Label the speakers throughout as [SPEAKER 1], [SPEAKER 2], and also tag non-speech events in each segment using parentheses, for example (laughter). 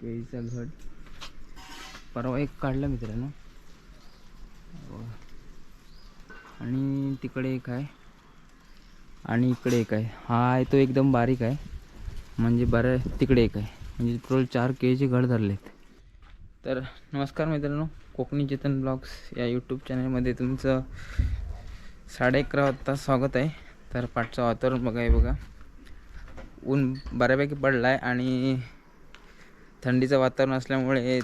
[SPEAKER 1] केळीचा घड परवा एक काढला मित्रांनो. हो. आणि तिकडे एक आहे. आणि इकडे एक आहे. हा आहे तो एकदम बारीक आहे. म्हणजे बरं तिकडे एक आहे. म्हणजे टोटल चार केळीचे घड धरलेत तर नमस्कार मित्रांनो. कोकणी चेतन ब्लॉग्स या यूट्यूब चॅनलमध्ये तुमचं साडे अकरा वाजता स्वागत आहे. तर पाठचं वातावरण बघा आहे बघा. ऊन बऱ्यापैकी पडला आहे आणि थंडीचं वातावरण असल्यामुळे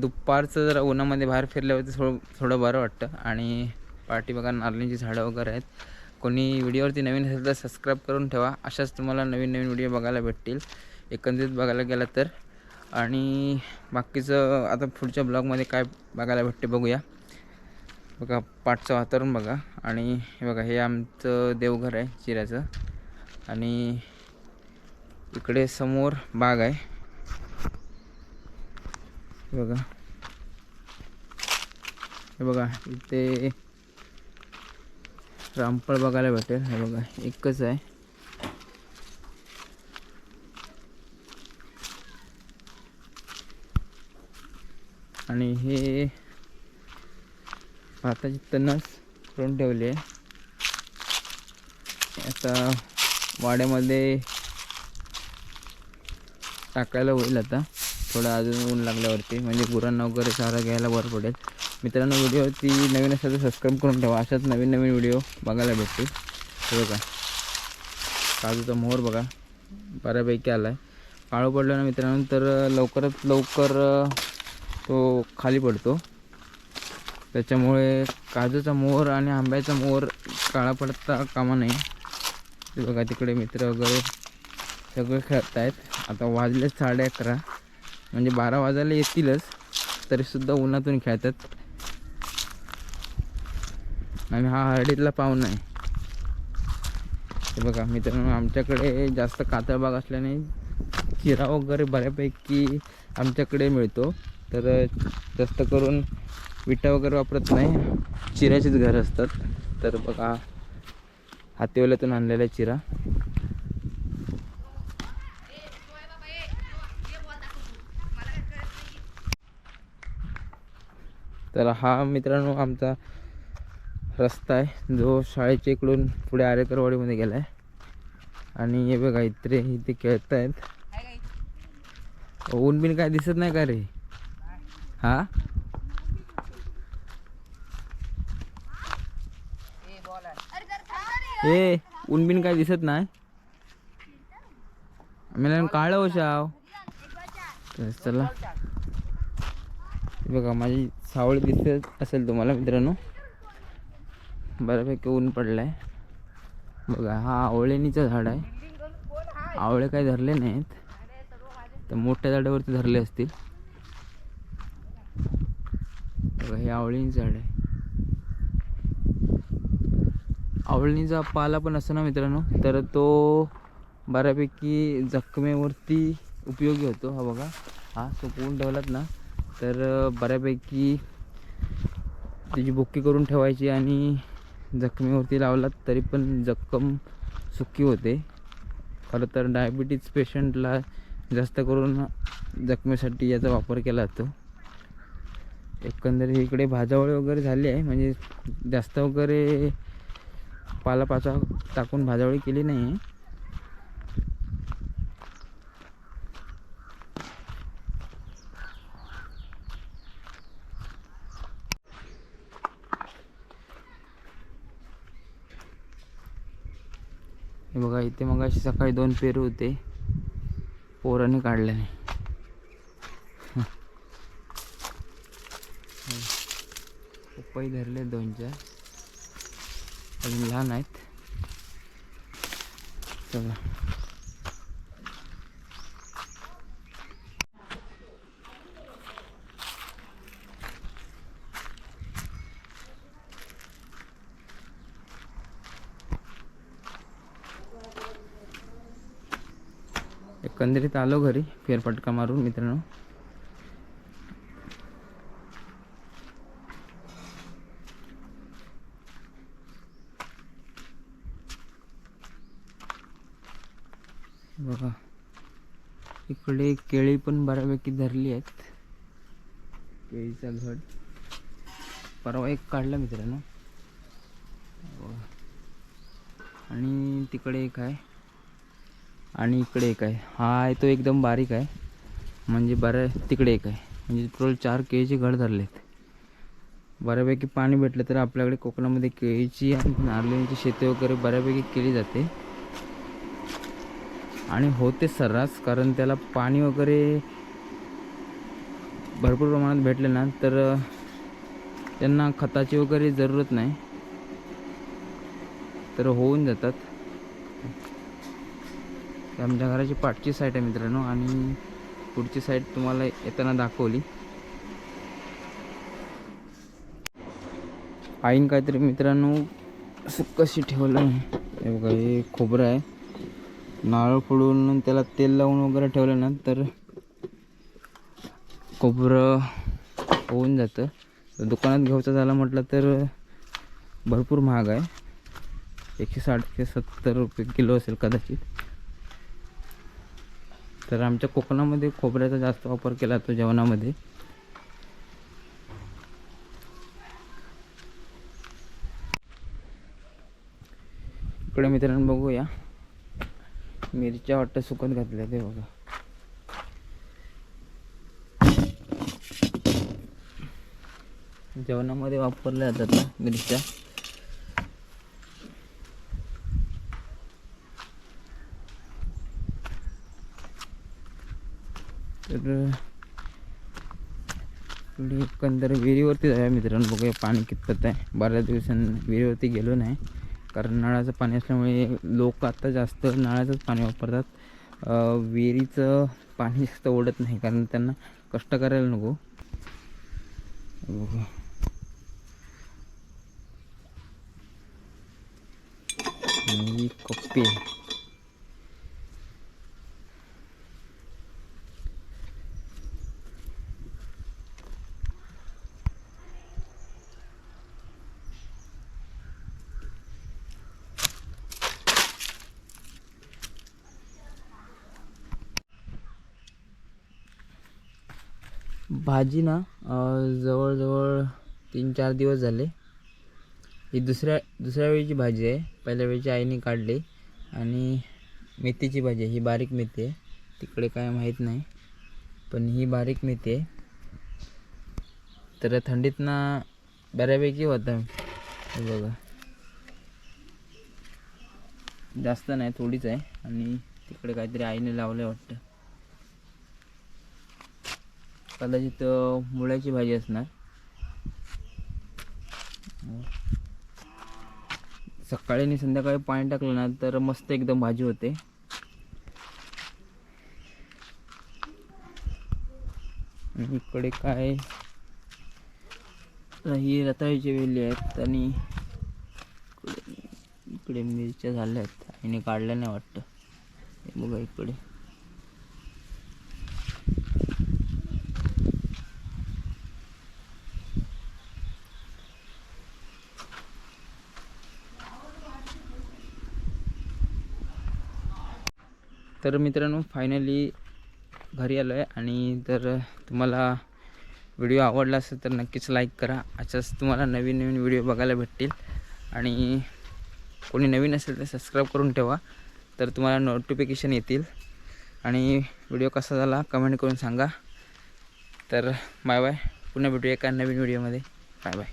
[SPEAKER 1] दुपारचं जरा उन्हामध्ये बाहेर फिरल्यावरती थोडं थोडं बरं वाटतं. आणि पार्टी बघा नारळींची झाडं वगैरे आहेत. कोणी व्हिडिओवरती नवीन असेल तर सबस्क्राईब करून ठेवा. अशाच तुम्हाला नवीन नवीन व्हिडिओ बघायला भेटतील. एकंदरीत बघायला गेला तर. आणि बाकीचं आता पुढच्या ब्लॉगमध्ये काय बघायला भेटते बघूया. बघा पाठचं वातावरण बघा. आणि हे बघा हे आमचं देवघर आहे चिऱ्याचं आणि इकडे समोर बाग आहे. बघा. हे बघा इथे रामफळ बघायला भेटेल. हे बघा एकच आहे. आणि हे भाताची तणस करून ठेवली आहे. आता वाड्यामध्ये टाकायला होईल आता. थोडं अजून ऊन लागल्यावरती. म्हणजे गुरांना वगैरे चारा घ्यायला बरं पडेल. मित्रांनो व्हिडिओवरती नवीन असेल तर सबस्क्राईब करून ठेवा. अशाच नवीन नवीन व्हिडिओ बघायला भेटतील. हे बघा. काजूचा मोहर बघा. बऱ्यापैकी आला आहे काळं पडलं ना मित्रांनो तर लवकरात लवकर तो खाली पडतो. त्याच्यामुळे काजूचा मोहर आणि आंब्याचा मोहर काळा पडता कामा नाही बघा तिकडे मित्र वगैरे. सगळे खेळत आहेत आता वाजले साडे अकरा. म्हणजे बारा वाजायला येतीलच तरीसुद्धा उन्हातून खेळतात. आणि हा हळदीतला पाहुणा आहे. हे बघा मित्रांनो आमच्याकडे जास्त कातळ भाग असल्याने चिरा वगैरे बऱ्यापैकी आमच्याकडे मिळतो. तर जास्त करून विटा वगैरे वापरत नाही. चिऱ्याचीच घरं असतात. तर बघा हातीवल्यातून आणलेला चिरा. तर हा मित्रांनो आमचा रस्ता आहे जो शाळेच्या इकडून पुढे आरेकरवाडीमध्ये गेला आहे आणि हे बघा इथे इथे खेळत आहेत ऊन बिन काय दिसत नाही का रे? हा? ए ऊन बिन काय दिसत नाही? मी काळ हो शाव. तर चला. बघा माझी सावळी दिसत असेल तुम्हाला मित्रांनो. बऱ्यापैकी ऊन पडलं आहे बघा हा आवळेनीचं झाड आहे. आवळे काही धरले नाहीत. तर मोठ्या झाडावरती धरले असतील. बघा हे आवळींचं झाड आहे. आवळणीचा पाला पण असतो ना मित्रांनो तर तो बऱ्यापैकी जखमेवरती उपयोगी होतो. हा बघा हा सुकवून ठेवलात ना? तर बऱ्यापैकी त्याची बुक्की करून ठेवायची आणि जखमेवरती लावलात तरी पण जखम सुकी होते. खरं तर डायबिटीज पेशंटला जास्त करून जखमेसाठी याचा वापर केला जातो. एकंदरीत इकडे भाजावळी वगैरे झाली आहे म्हणजे जास्त वगैरे पालापाचा टाकून भाजावळी केली नाही आहे हे बघा इथे मग अशी सकाळी दोन पेरू होते. पोराने काढले (laughs) पपई धरले दोन चार. अजून लहान आहेत. चला. एकंदरीत आलो घरी फेरफटका मारून मित्रांनो. बघा इकडे केळी पण बऱ्यापैकी धरली आहेत. केळीचा घड परवा एक काढला मित्रांनो. आणि तिकडे एक आहे. आणि इकडे एक आहे. हा आहे तो एकदम बारीक आहे. म्हणजे बऱ्या तिकडे एक आहे. म्हणजे टोटल चार केळीचे घड धरले आहेत. बऱ्यापैकी पाणी भेटलं तर आपल्याकडे कोकणामध्ये केळीची आणि नारळीची शेती वगैरे बऱ्यापैकी केली जाते. आणि होते सर्रास कारण त्याला पाणी वगैरे भरपूर प्रमाणात भेटले ना तर त्यांना खताची वगैरे जरूरत नाही. तर होऊन जातात. आमच्या घराची पाठची साईड आहे मित्रांनो आणि पुढची साईड तुम्हाला येताना दाखवली. आईन काहीतरी मित्रांनो असं कशी ठेवलं हे बघा हे खोबरं आहे. नारळ फोडून त्याला तेल लावून वगैरे ठेवलं ना तर खोबरं होऊन जातं. दुकानात घ्यायचं झालं म्हटलं तर भरपूर महाग आहे. एकशे साठ ते सत्तर रुपये किलो असेल कदाचित. तर आमच्या कोकणामध्ये खोबऱ्याचा जास्त वापर केला जातो जेवणामध्ये. इकडे मित्रांनो बघूया. मिरच्या वाटतं सुकत घातल्या ते बघा. जेवणामध्ये वापरल्या जातात मिरच्या. तर एकंदर विहिरीवरती जाऊया मित्रांनो. बघूया पाणी कितपत आहे. बऱ्याच दिवसांनी विहिरीवरती गेलो नाही. कारण नळाचं पाणी असल्यामुळे लोक आता जास्त नळाचंच पाणी वापरतात. विहिरीचं पाणी जास्त ओढत नाही. कारण त्यांना कष्ट करायला नको. आणि कप्पी. भाजी ना जवळजवळ तीन चार दिवस झाले. ही दुसऱ्या दुसऱ्या वेळीची भाजी आहे. पहिल्या वेळीची आईने काढली आणि मेथीची भाजी आहे. ही बारीक मेथी आहे. तिकडे काय माहीत नाही. पण ही बारीक मेथी आहे. तर थंडीतनं बऱ्यापैकी होतं. बघा. जास्त नाही थोडीच आहे. आणि तिकडे काहीतरी आईने लावलं वाटतं. कदाचित मुळ्याची भाजी असणार. सकाळी आणि संध्याकाळी पाणी टाकलं ना तर मस्त एकदम भाजी होते. इकडे काय? ही रताळीची वेली आहेत आणि इकडे मिरच्या झाल्या आहेत. आईने काढल्या नाही वाटतं. बघा इकडे. तर मित्रांनो फायनली घरी आलो आहे आणि जर तुम्हाला व्हिडिओ आवडला असेल तर नक्कीच लाईक करा. अशाच तुम्हाला नवीन नवीन व्हिडिओ बघायला भेटतील. आणि कोणी नवीन असेल तर सबस्क्राईब करून ठेवा. तर तुम्हाला नोटिफिकेशन येतील. आणि व्हिडिओ कसा झाला कमेंट करून सांगा. तर बाय बाय पुन्हा भेटूया एका नवीन व्हिडिओमध्ये बाय बाय